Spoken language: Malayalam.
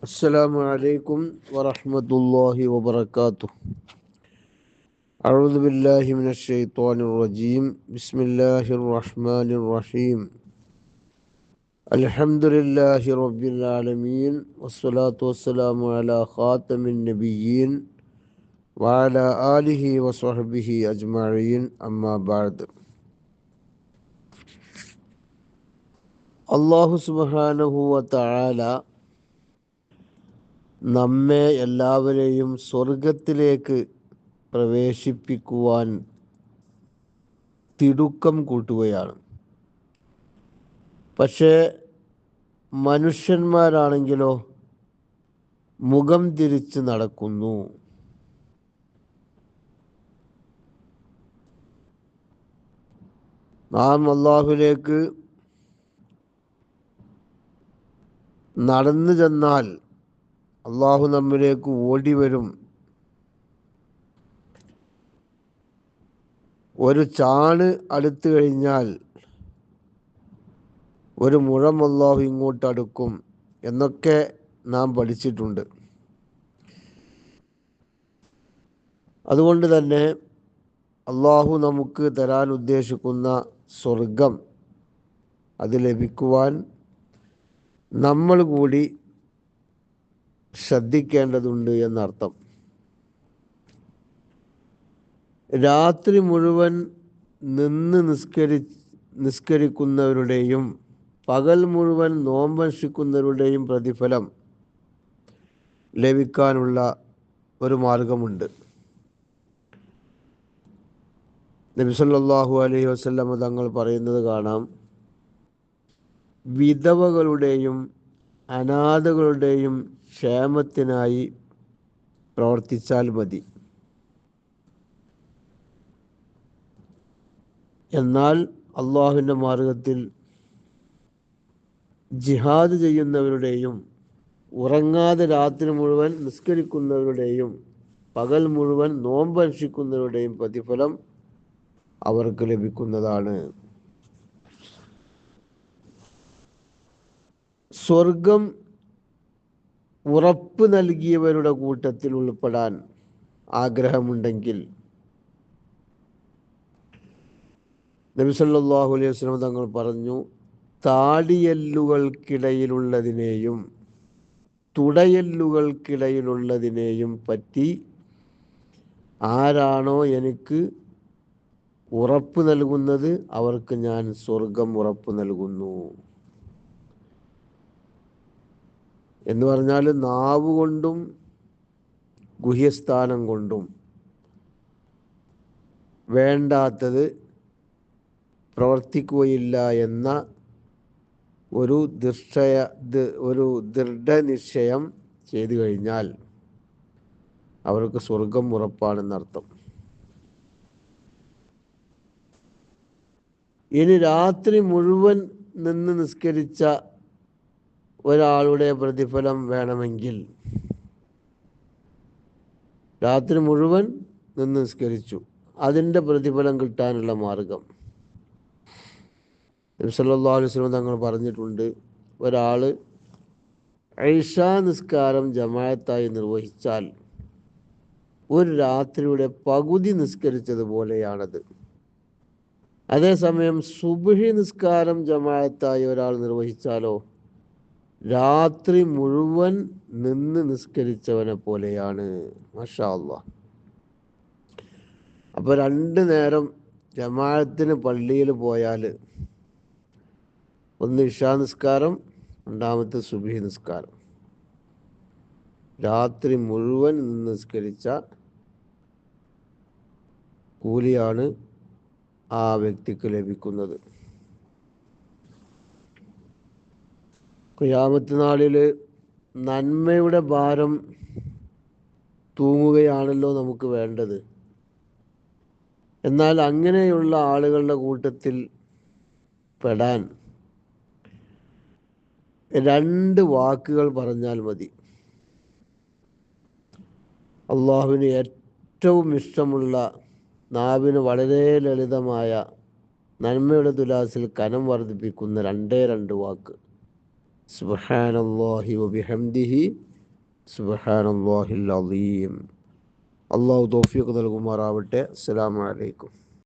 السلام عليكم ورحمة الله وبركاته. أعوذ بالله من الشيطان الرجيم. بسم الله الرحمن الرحيم. الحمد لله رب العالمين والصلاة والسلام على خاتم النبيين وعلى آله وصحبه أجمعين. أما بعد الله سبحانه وتعالى നമ്മെ എല്ലാവരെയും സ്വർഗത്തിലേക്ക് പ്രവേശിപ്പിക്കുവാൻ തിടുക്കം കൂട്ടുകയാണ്. പക്ഷേ മനുഷ്യന്മാരാണെങ്കിലോ മുഖം തിരിച്ച് നടക്കുന്നു. നാം അള്ളാഹുലേക്ക് നടന്നു ചെന്നാൽ അള്ളാഹു നമ്മിലേക്ക് ഓടി വരും. ഒരു ചാണ് അടുത്തു കഴിഞ്ഞാൽ ഒരു മുഴം അള്ളാഹു ഇങ്ങോട്ട് അടുക്കും എന്നൊക്കെ നാം പഠിച്ചിട്ടുണ്ട്. അതുകൊണ്ട് തന്നെ അള്ളാഹു നമുക്ക് തരാൻ ഉദ്ദേശിക്കുന്ന സ്വർഗം അത് ലഭിക്കുവാൻ നമ്മൾ കൂടി ശ്രദ്ധിക്കേണ്ടതുണ്ട് എന്നർത്ഥം. രാത്രി മുഴുവൻ നിന്ന് നിസ്കരി നിസ്കരിക്കുന്നവരുടെയും പകൽ മുഴുവൻ നോമ്പനുഷ്ഠിക്കുന്നവരുടെയും പ്രതിഫലം ലഭിക്കാനുള്ള ഒരു മാർഗമുണ്ട്. നബിസല്ലാഹു അലൈഹി വസ്ലമ തങ്ങൾ പറയുന്നത് കാണാം. വിധവകളുടെയും അനാഥകളുടെയും ക്ഷേമത്തിനായി പ്രവർത്തിച്ചാൽ മതി. എന്നാൽ അള്ളാഹുവിന്റെ മാർഗത്തിൽ ജിഹാദ് ചെയ്യുന്നവരുടെയും ഉറങ്ങാതെ രാത്രി മുഴുവൻ നിസ്കരിക്കുന്നവരുടെയും പകൽ മുഴുവൻ നോമ്പനുഷ്ഠിക്കുന്നവരുടെയും പ്രതിഫലം അവർക്ക് ലഭിക്കുന്നതാണ്. സ്വർഗം ഉറപ്പ് നൽകിയവരുടെ കൂട്ടത്തിൽ ഉൾപ്പെടാൻ ആഗ്രഹമുണ്ടെങ്കിൽ നബിസല്ലാഹു അലൈഹി വസ്ലം തങ്ങൾ പറഞ്ഞു താടിയല്ലുകൾക്കിടയിലുള്ളതിനെയും തുടയല്ലുകൾക്കിടയിലുള്ളതിനെയും പറ്റി ആരാണോ എനിക്ക് ഉറപ്പ് നൽകുന്നത് അവർക്ക് ഞാൻ സ്വർഗം ഉറപ്പ് നൽകുന്നു. എന്ന് പറഞ്ഞാൽ നാവ് കൊണ്ടും ഗുഹ്യസ്ഥാനം കൊണ്ടും വേണ്ടാത്തത് പ്രവർത്തിക്കുകയില്ല എന്ന ഒരു ദൃഷ്ടയ ഒരു ദൃഢനിശ്ചയം ചെയ്തു കഴിഞ്ഞാൽ അവർക്ക് സ്വർഗം ഉറപ്പാണെന്നർത്ഥം ഇനി രാത്രി മുഴുവൻ നിന്ന് നിസ്കരിച്ച ഒരാളുടെ പ്രതിഫലം വേണമെങ്കിൽ രാത്രി മുഴുവൻ നിന്ന് നിസ്കരിച്ചു. അതിന്റെ പ്രതിഫലം കിട്ടാനുള്ള മാർഗം. നബ്സല്ലാ അലുസ്ലം തങ്ങൾ പറഞ്ഞിട്ടുണ്ട് ഒരാൾ ഐഷ നിസ്കാരം ജമായത്തായി നിർവഹിച്ചാൽ ഒരു രാത്രിയുടെ പകുതി നിസ്കരിച്ചതുപോലെയാണത് അതേസമയം സുബിഹി നിസ്കാരം ജമായത്തായി ഒരാൾ നിർവഹിച്ചാലോ? രാത്രി മുഴുവൻ നിന്ന് നിസ്കരിച്ചവനെ പോലെയാണ്. മഷാ അപ്പോൾ രണ്ട് നേരം ജമാഅത്തിന് പള്ളിയിൽ പോയാൽ ഒന്ന് ഇഷാ നിസ്കാരം രണ്ടാമത്തെ സുബി നിസ്കാരം. രാത്രി മുഴുവൻ നിന്ന് നിസ്കരിച്ച കൂലിയാണ് ആ വ്യക്തിക്ക് ലഭിക്കുന്നത്. ക്രിയാമത്ത് നാളിൽ നന്മയുടെ ഭാരം തൂങ്ങുകയാണല്ലോ നമുക്ക് വേണ്ടത്. എന്നാൽ അങ്ങനെയുള്ള ആളുകളുടെ കൂട്ടത്തിൽ പെടാൻ രണ്ട് വാക്കുകൾ പറഞ്ഞാൽ മതി. അള്ളാഹുവിന് ഏറ്റവും ഇഷ്ടമുള്ള നാവിന് വളരെ ലളിതമായ നന്മയുടെ തുലാസിൽ കനം വർദ്ധിപ്പിക്കുന്ന രണ്ടേ രണ്ട് വാക്ക്. സുബ്ഹാനല്ലാഹി വബിഹംദിഹി സുബഹാനല്ലാഹിൽ അലീം അള്ളാഹു തോഫിയൊക്കെ നൽകുമാറാവട്ടെ. അസ്സലാമു അലൈക്കും.